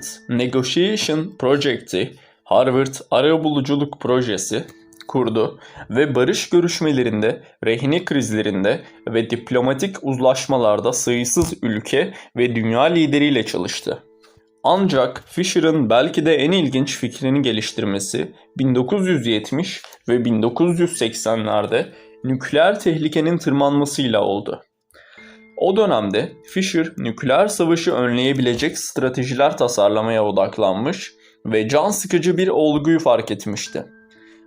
Harvard Negotiation Project'i, Harvard Arabuluculuk Projesi kurdu ve barış görüşmelerinde, rehine krizlerinde ve diplomatik uzlaşmalarda sayısız ülke ve dünya lideriyle çalıştı. Ancak Fisher'ın belki de en ilginç fikrini geliştirmesi 1970 ve 1980'lerde nükleer tehlikenin tırmanmasıyla oldu. O dönemde Fisher nükleer savaşı önleyebilecek stratejiler tasarlamaya odaklanmış ve can sıkıcı bir olguyu fark etmişti.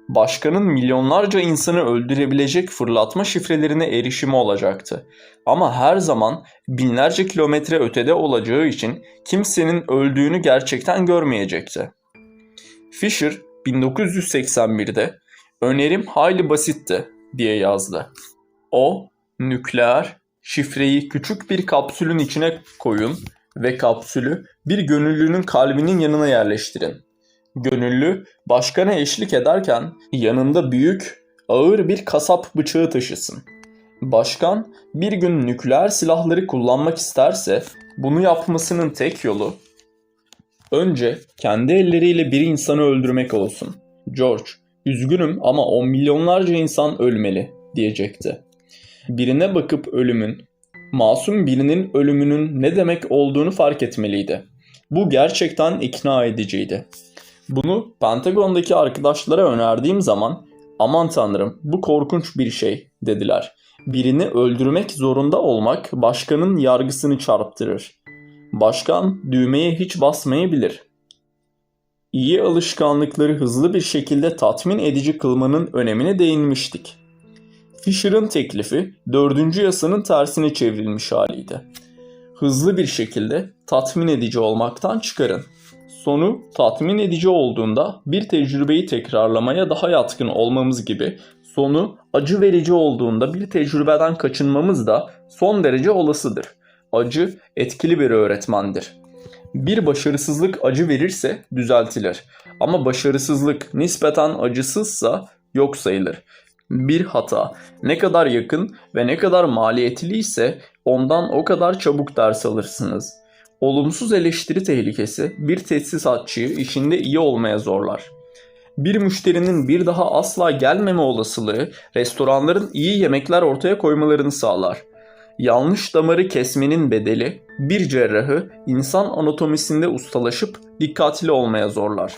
Başkanın milyonlarca insanı öldürebilecek fırlatma şifrelerine erişimi olacaktı. Ama her zaman binlerce kilometre ötede olacağı için kimsenin öldüğünü gerçekten görmeyecekti. Fisher 1981'de önerim hayli basitti diye yazdı. O nükleer şifreyi küçük bir kapsülün içine koyun ve kapsülü bir gönüllünün kalbinin yanına yerleştirin. Gönüllü başkana eşlik ederken yanında büyük, ağır bir kasap bıçağı taşısın. Başkan bir gün nükleer silahları kullanmak isterse bunu yapmasının tek yolu önce kendi elleriyle bir insanı öldürmek olsun. George, üzgünüm ama on milyonlarca insan ölmeli diyecekti. Birine bakıp ölümün, masum birinin ölümünün ne demek olduğunu fark etmeliydi. Bu gerçekten ikna ediciydi. Bunu Pentagon'daki arkadaşlara önerdiğim zaman aman tanrım bu korkunç bir şey dediler. Birini öldürmek zorunda olmak başkanın yargısını çarptırır. Başkan düğmeye hiç basmayabilir. İyi alışkanlıkları hızlı bir şekilde tatmin edici kılmanın önemine değinmiştik. Fisher'ın teklifi dördüncü yasanın tersine çevrilmiş haliydi. Hızlı bir şekilde tatmin edici olmaktan çıkarın. Sonu tatmin edici olduğunda bir tecrübeyi tekrarlamaya daha yatkın olmamız gibi sonu acı verici olduğunda bir tecrübeden kaçınmamız da son derece olasıdır. Acı etkili bir öğretmendir. Bir başarısızlık acı verirse düzeltilir ama başarısızlık nispeten acısızsa yok sayılır. Bir hata ne kadar yakın ve ne kadar maliyetli ise ondan o kadar çabuk ders alırsınız. Olumsuz eleştiri tehlikesi bir tesisatçıyı işinde iyi olmaya zorlar. Bir müşterinin bir daha asla gelmeme olasılığı restoranların iyi yemekler ortaya koymalarını sağlar. Yanlış damarı kesmenin bedeli bir cerrahı insan anatomisinde ustalaşıp dikkatli olmaya zorlar.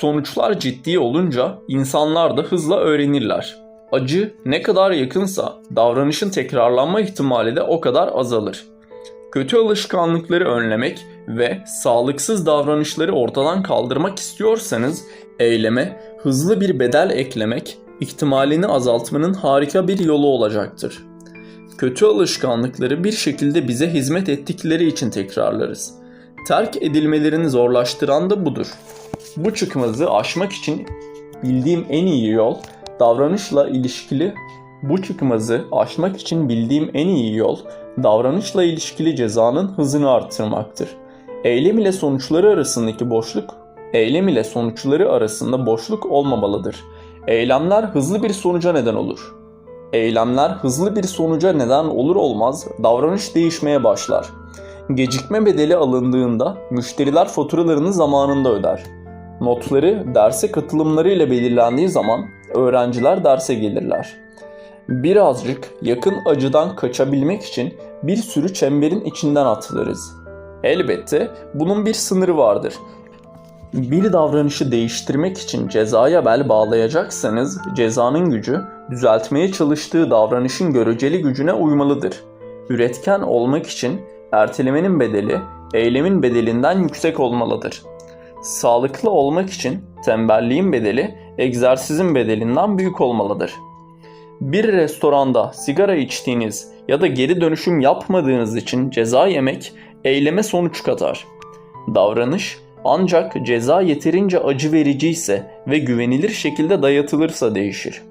Sonuçlar ciddi olunca insanlar da hızla öğrenirler. Acı ne kadar yakınsa davranışın tekrarlanma ihtimali de o kadar azalır. Kötü alışkanlıkları önlemek ve sağlıksız davranışları ortadan kaldırmak istiyorsanız eyleme hızlı bir bedel eklemek ihtimalini azaltmanın harika bir yolu olacaktır. Kötü alışkanlıkları bir şekilde bize hizmet ettikleri için tekrarlarız. Terk edilmelerini zorlaştıran da budur. Bu çıkmazı aşmak için bildiğim en iyi yol davranışla ilişkili bu çıkmazı aşmak için bildiğim en iyi yol davranışla ilişkili cezanın hızını arttırmaktır. Eylem ile sonuçları arasındaki boşluk eylem ile sonuçları arasında boşluk olmamalıdır. Eylemler hızlı bir sonuca neden olur. Eylemler hızlı bir sonuca neden olur olmaz davranış değişmeye başlar. Gecikme bedeli alındığında müşteriler faturalarını zamanında öder. Notları derse katılımları ile belirlendiği zaman öğrenciler derse gelirler. Birazcık yakın acıdan kaçabilmek için bir sürü çemberin içinden atılırız. Elbette bunun bir sınırı vardır. Bir davranışı değiştirmek için cezaya bel bağlayacaksanız cezanın gücü düzeltmeye çalıştığı davranışın göreceli gücüne uymalıdır. Üretken olmak için ertelemenin bedeli eylemin bedelinden yüksek olmalıdır. Sağlıklı olmak için tembelliğin bedeli egzersizin bedelinden büyük olmalıdır. Bir restoranda sigara içtiğiniz ya da geri dönüşüm yapmadığınız için ceza yemek eyleme sonuç katar. Davranış ancak ceza yeterince acı verici ise ve güvenilir şekilde dayatılırsa değişir.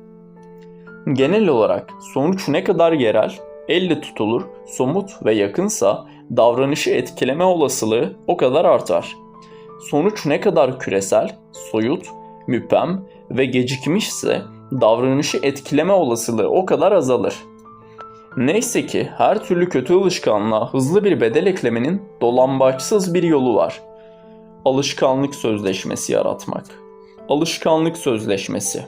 Genel olarak sonuç ne kadar yerel, elle tutulur, somut ve yakınsa davranışı etkileme olasılığı o kadar artar. Sonuç ne kadar küresel, soyut, müpem ve gecikmişse davranışı etkileme olasılığı o kadar azalır. Neyse ki her türlü kötü alışkanlığa hızlı bir bedel eklemenin dolambaçsız bir yolu var. alışkanlık sözleşmesi yaratmak. Alışkanlık sözleşmesi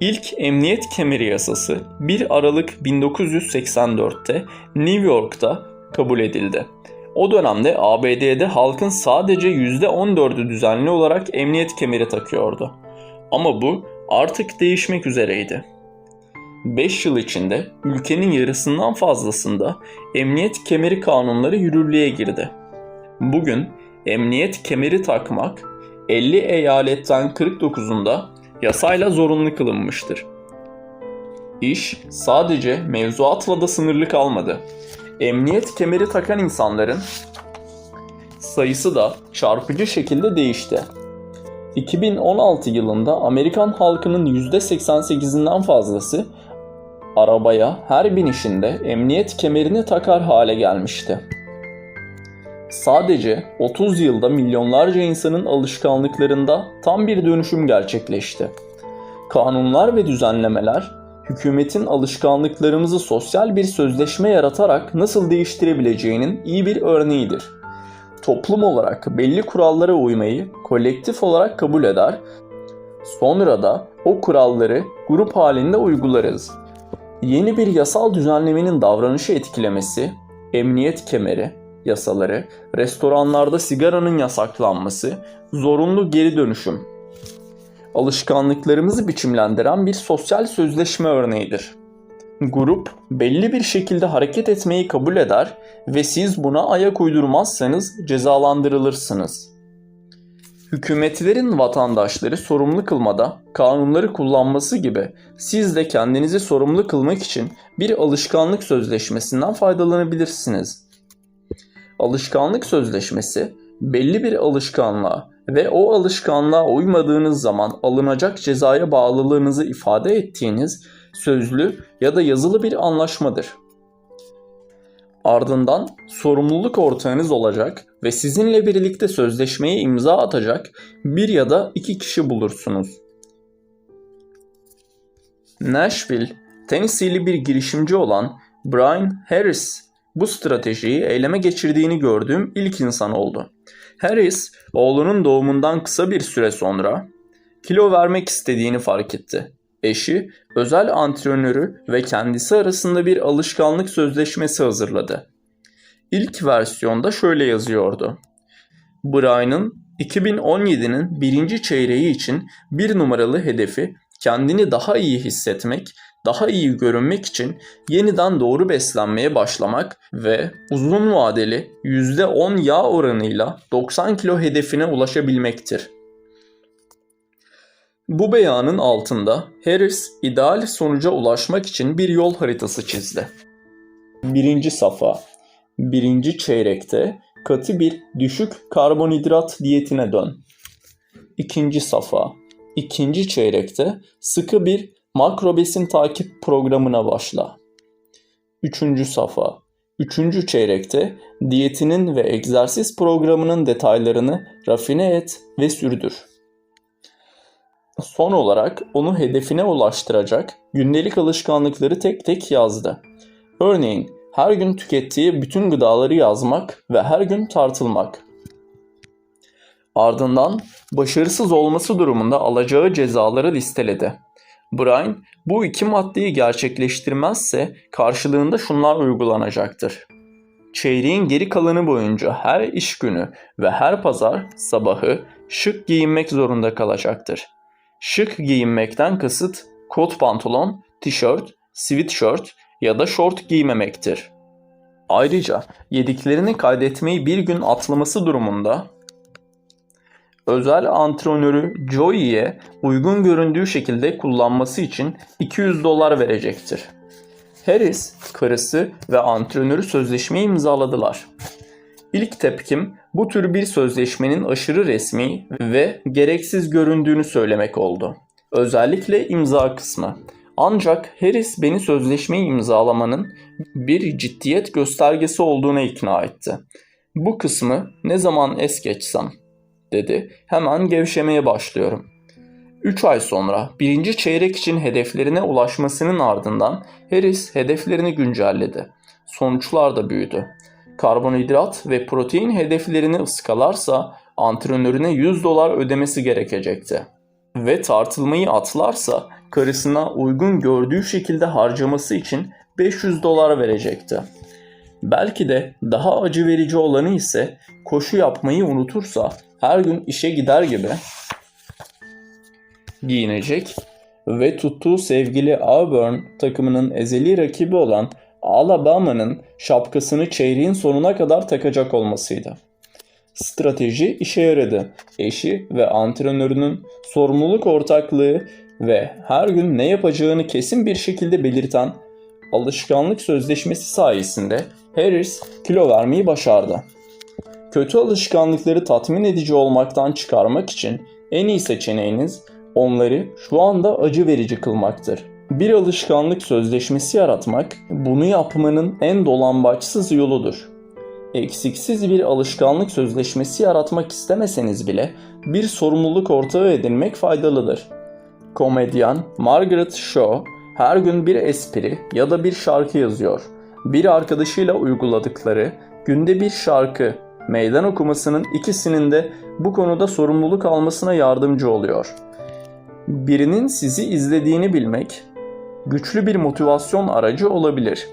İlk emniyet kemeri yasası 1 Aralık 1984'te New York'ta kabul edildi. O dönemde ABD'de halkın sadece %14'ü düzenli olarak emniyet kemeri takıyordu. Ama bu artık değişmek üzereydi. 5 yıl içinde ülkenin yarısından fazlasında emniyet kemeri kanunları yürürlüğe girdi. Bugün emniyet kemeri takmak 50 eyaletten 49'unda yasayla zorunlu kılınmıştır. İş sadece mevzuatla da sınırlı kalmadı. Emniyet kemeri takan insanların sayısı da çarpıcı şekilde değişti. 2016 yılında Amerikan halkının %88'inden fazlası arabaya her binişinde emniyet kemerini takar hale gelmişti. Sadece 30 yılda milyonlarca insanın alışkanlıklarında tam bir dönüşüm gerçekleşti. Kanunlar ve düzenlemeler hükümetin alışkanlıklarımızı sosyal bir sözleşme yaratarak nasıl değiştirebileceğinin iyi bir örneğidir. Toplum olarak belli kurallara uymayı kolektif olarak kabul eder, sonra da o kuralları grup halinde uygularız. Yeni bir yasal düzenlemenin davranışı etkilemesi, emniyet kemeri, yasaları, restoranlarda sigaranın yasaklanması, zorunlu geri dönüşüm. Alışkanlıklarımızı biçimlendiren bir sosyal sözleşme örneğidir. Grup belli bir şekilde hareket etmeyi kabul eder ve siz buna ayak uydurmazsanız cezalandırılırsınız. Hükümetlerin vatandaşları sorumlu kılmada kanunları kullanması gibi siz de kendinizi sorumlu kılmak için bir alışkanlık sözleşmesinden faydalanabilirsiniz. Alışkanlık sözleşmesi belli bir alışkanlığa ve o alışkanlığa uymadığınız zaman alınacak cezaya bağlılığınızı ifade ettiğiniz sözlü ya da yazılı bir anlaşmadır. Ardından sorumluluk ortağınız olacak ve sizinle birlikte sözleşmeye imza atacak bir ya da iki kişi bulursunuz. Nashville, Tennessee'li bir girişimci olan Brian Harris bu stratejiyi eyleme geçirdiğini gördüğüm ilk insan oldu. Harris, oğlunun doğumundan kısa bir süre sonra kilo vermek istediğini fark etti. Eşi, özel antrenörü ve kendisi arasında bir alışkanlık sözleşmesi hazırladı. İlk versiyonda şöyle yazıyordu. Brian'ın 2017'nin birinci çeyreği için bir numaralı hedefi kendini daha iyi hissetmek, daha iyi görünmek için yeniden doğru beslenmeye başlamak ve uzun vadeli %10 yağ oranıyla 90 kilo hedefine ulaşabilmektir. Bu beyanın altında Harris ideal sonuca ulaşmak için bir yol haritası çizdi. Birinci safa, birinci çeyrekte katı bir düşük karbonhidrat diyetine dön. İkinci safa, ikinci çeyrekte sıkı bir makro besin takip programına başla. Üçüncü safa, üçüncü çeyrekte diyetinin ve egzersiz programının detaylarını rafine et ve sürdür. Son olarak onu hedefine ulaştıracak gündelik alışkanlıkları tek tek yazdı. Örneğin her gün tükettiği bütün gıdaları yazmak ve her gün tartılmak. Ardından başarısız olması durumunda alacağı cezaları listeledi. Brian bu iki maddeyi gerçekleştirmezse karşılığında şunlar uygulanacaktır. Çeyreğin geri kalanı boyunca her iş günü ve her pazar sabahı şık giyinmek zorunda kalacaktır. Şık giyinmekten kasıt kot pantolon, tişört, sweatshirt ya da şort giymemektir. Ayrıca yediklerini kaydetmeyi bir gün atlaması durumunda özel antrenörü Joey'e uygun göründüğü şekilde kullanması için 200 dolar verecektir. Harris, karısı ve antrenörü sözleşmeyi imzaladılar. İlk tepkim bu tür bir sözleşmenin aşırı resmi ve gereksiz göründüğünü söylemek oldu. Özellikle imza kısmı. Ancak Harris beni sözleşmeyi imzalamanın bir ciddiyet göstergesi olduğuna ikna etti. Bu kısmı ne zaman es geçsem dedi. Hemen gevşemeye başlıyorum. 3 ay sonra birinci çeyrek için hedeflerine ulaşmasının ardından Harris hedeflerini güncelledi. Sonuçlar da büyüdü. Karbonhidrat ve protein hedeflerini ıskalarsa antrenörüne 100 dolar ödemesi gerekecekti. Ve tartılmayı atlarsa karısına uygun gördüğü şekilde harcaması için 500 dolar verecekti. Belki de daha acı verici olanı ise koşu yapmayı unutursa her gün işe gider gibi giyinecek ve tuttuğu sevgili Auburn takımının ezeli rakibi olan Alabama'nın şapkasını çeyreğin sonuna kadar takacak olmasıydı. Strateji işe yaradı. Eşi ve antrenörünün sorumluluk ortaklığı ve her gün ne yapacağını kesin bir şekilde belirten alışkanlık sözleşmesi sayesinde Harris kilo vermeyi başardı. Kötü alışkanlıkları tatmin edici olmaktan çıkarmak için en iyi seçeneğiniz onları şu anda acı verici kılmaktır. Bir alışkanlık sözleşmesi yaratmak bunu yapmanın en dolambaçsız yoludur. Eksiksiz bir alışkanlık sözleşmesi yaratmak istemeseniz bile bir sorumluluk ortağı edinmek faydalıdır. Komedyen Margaret Shaw her gün bir espri ya da bir şarkı yazıyor. Bir arkadaşıyla uyguladıkları günde bir şarkı meydan okumasının ikisinin de bu konuda sorumluluk almasına yardımcı oluyor. Birinin sizi izlediğini bilmek güçlü bir motivasyon aracı olabilir.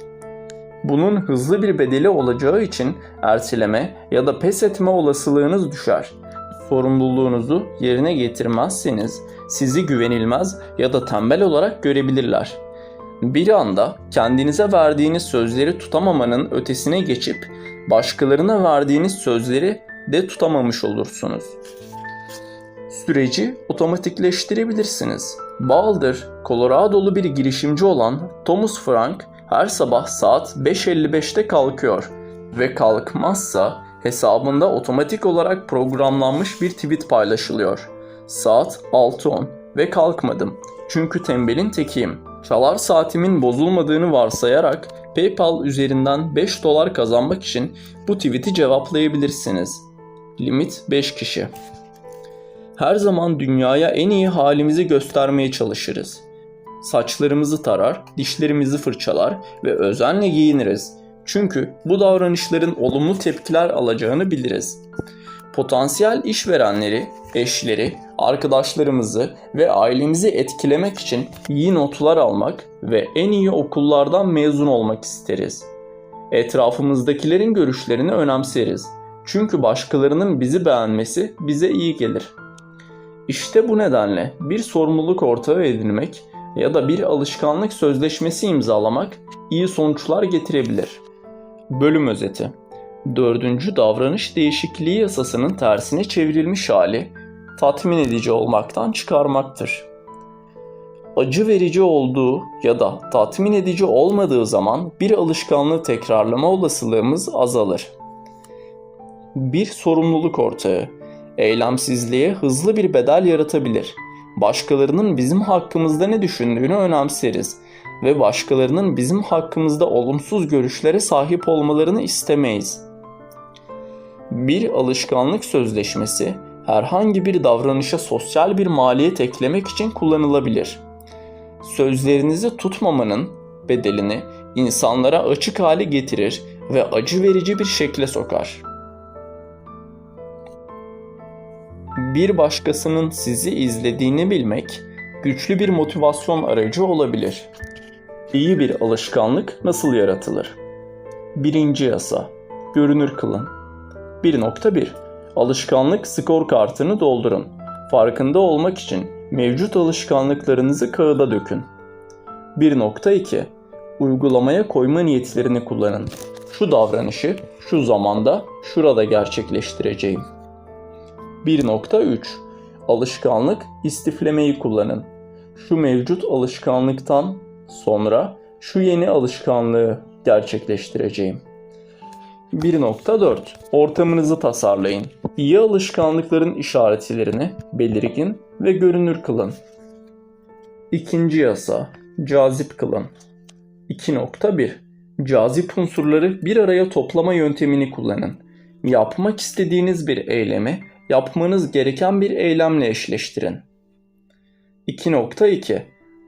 Bunun hızlı bir bedeli olacağı için erteleme ya da pes etme olasılığınız düşer. Sorumluluğunuzu yerine getirmezseniz sizi güvenilmez ya da tembel olarak görebilirler. Bir anda kendinize verdiğiniz sözleri tutamamanın ötesine geçip başkalarına verdiğiniz sözleri de tutamamış olursunuz. Süreci otomatikleştirebilirsiniz. Boulder, Colorado'lu bir girişimci olan Thomas Frank her sabah saat 5.55'te kalkıyor ve kalkmazsa hesabında otomatik olarak programlanmış bir tweet paylaşılıyor. Saat 6.10 ve kalkmadım çünkü tembelin tekiyim. Çalar saatimin bozulmadığını varsayarak PayPal üzerinden 5 dolar kazanmak için bu tweet'i cevaplayabilirsiniz. Limit 5 kişi. Her zaman dünyaya en iyi halimizi göstermeye çalışırız. Saçlarımızı tarar, dişlerimizi fırçalar ve özenle giyiniriz. Çünkü bu davranışların olumlu tepkiler alacağını biliriz. Potansiyel işverenleri, eşleri, arkadaşlarımızı ve ailemizi etkilemek için iyi notlar almak ve en iyi okullardan mezun olmak isteriz. Etrafımızdakilerin görüşlerini önemseriz. Çünkü başkalarının bizi beğenmesi bize iyi gelir. İşte bu nedenle bir sorumluluk ortağı edinmek ya da bir alışkanlık sözleşmesi imzalamak iyi sonuçlar getirebilir. Bölüm özeti Dördüncü davranış değişikliği yasasının tersine çevrilmiş hali tatmin edici olmaktan çıkarmaktır. Acı verici olduğu ya da tatmin edici olmadığı zaman bir alışkanlığı tekrarlama olasılığımız azalır. Bir sorumluluk ortağı eylemsizliğe hızlı bir bedel yaratabilir. Başkalarının bizim hakkımızda ne düşündüğünü önemseriz ve başkalarının bizim hakkımızda olumsuz görüşlere sahip olmalarını istemeyiz. Bir alışkanlık sözleşmesi herhangi bir davranışa sosyal bir maliyet eklemek için kullanılabilir. Sözlerinizi tutmamanın bedelini insanlara açık hale getirir ve acı verici bir şekle sokar. Bir başkasının sizi izlediğini bilmek güçlü bir motivasyon aracı olabilir. İyi bir alışkanlık nasıl yaratılır? Birinci yasa. Görünür kılın. 1.1 Alışkanlık skor kartını doldurun. Farkında olmak için mevcut alışkanlıklarınızı kağıda dökün. 1.2 Uygulamaya koyma niyetlerini kullanın. Şu davranışı şu zamanda şurada gerçekleştireceğim. 1.3 Alışkanlık istiflemeyi kullanın. Şu mevcut alışkanlıktan sonra şu yeni alışkanlığı gerçekleştireceğim. 1.4 Ortamınızı tasarlayın. İyi alışkanlıkların işaretlerini belirgin ve görünür kılın. İkinci yasa cazip kılın. 2.1 Cazip unsurları bir araya toplama yöntemini kullanın. Yapmak istediğiniz bir eylemi yapmanız gereken bir eylemle eşleştirin. 2.2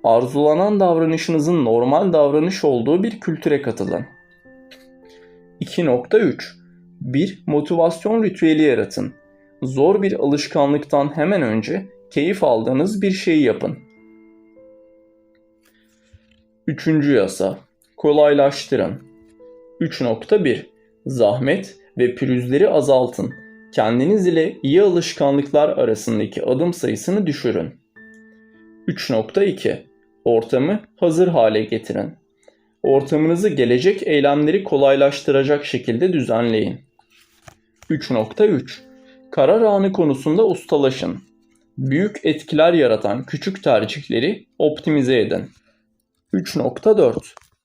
Arzulanan davranışınızın normal davranış olduğu bir kültüre katılın. 2.3 Bir motivasyon ritüeli yaratın. zor bir alışkanlıktan hemen önce keyif aldığınız bir şeyi yapın. Üçüncü yasa. Kolaylaştırın. 3.1 Zahmet ve pürüzleri azaltın. Kendiniz ile iyi alışkanlıklar arasındaki adım sayısını düşürün. 3.2 Ortamı hazır hale getirin. Ortamınızı gelecek eylemleri kolaylaştıracak şekilde düzenleyin. 3.3 Karar anı konusunda ustalaşın. Büyük etkiler yaratan küçük tercihleri optimize edin. 3.4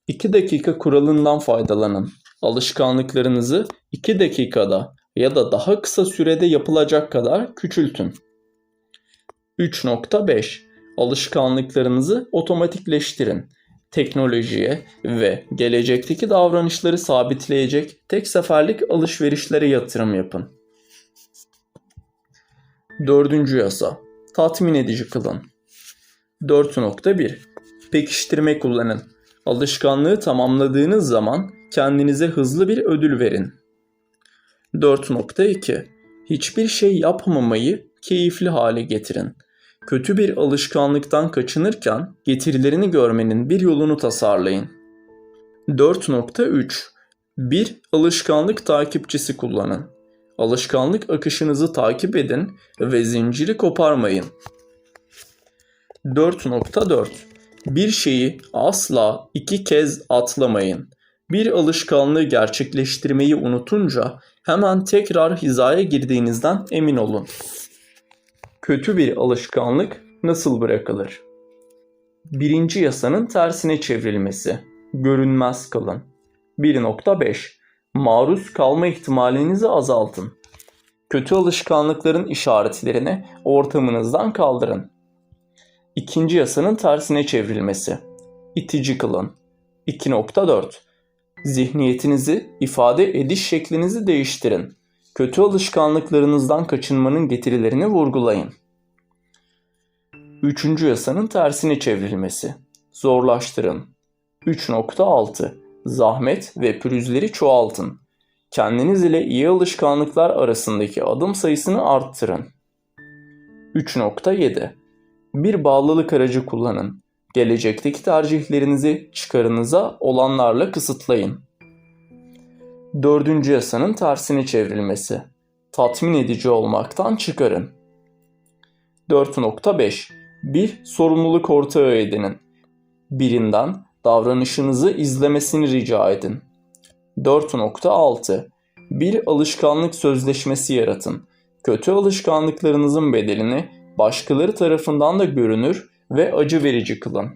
2 dakika kuralından faydalanın. Alışkanlıklarınızı 2 dakikada ya da daha kısa sürede yapılacak kadar küçültün. 3.5 Alışkanlıklarınızı otomatikleştirin. Teknolojiye ve gelecekteki davranışları sabitleyecek tek seferlik alışverişlere yatırım yapın. Dördüncü yasa. Tatmin edici kılın. 4.1 Pekiştirme kullanın. Alışkanlığı tamamladığınız zaman kendinize hızlı bir ödül verin. 4.2 Hiçbir şey yapmamayı keyifli hale getirin. Kötü bir alışkanlıktan kaçınırken getirilerini görmenin bir yolunu tasarlayın. 4.3 Bir alışkanlık takipçisi kullanın. Alışkanlık akışınızı takip edin ve zinciri koparmayın. 4.4 Bir şeyi asla iki kez atlamayın. Bir alışkanlığı gerçekleştirmeyi unutunca hemen tekrar hizaya girdiğinizden emin olun. Kötü bir alışkanlık nasıl bırakılır? Birinci yasanın tersine çevrilmesi. Görünmez kalın. 1.5 Maruz kalma ihtimalinizi azaltın. Kötü alışkanlıkların işaretlerini ortamınızdan kaldırın. İkinci yasanın tersine çevrilmesi. İtici kılın. 2.4 Zihniyetinizi, ifade ediş şeklinizi değiştirin. Kötü alışkanlıklarınızdan kaçınmanın getirilerini vurgulayın. Üçüncü yasanın tersine çevrilmesi. Zorlaştırın. 3.6 Zahmet ve pürüzleri çoğaltın. Kendiniz ile iyi alışkanlıklar arasındaki adım sayısını arttırın. 3.7 Bir bağlılık aracı kullanın. Gelecekteki tercihlerinizi çıkarınıza olanlarla kısıtlayın. Dördüncü yasanın tersine çevrilmesi. Tatmin edici olmaktan çıkarın. 4.5 Bir sorumluluk ortağı edinin. Birinden davranışınızı izlemesini rica edin. 4.6 Bir alışkanlık sözleşmesi yaratın. Kötü alışkanlıklarınızın bedelini başkaları tarafından da görünür ve acı verici kılın.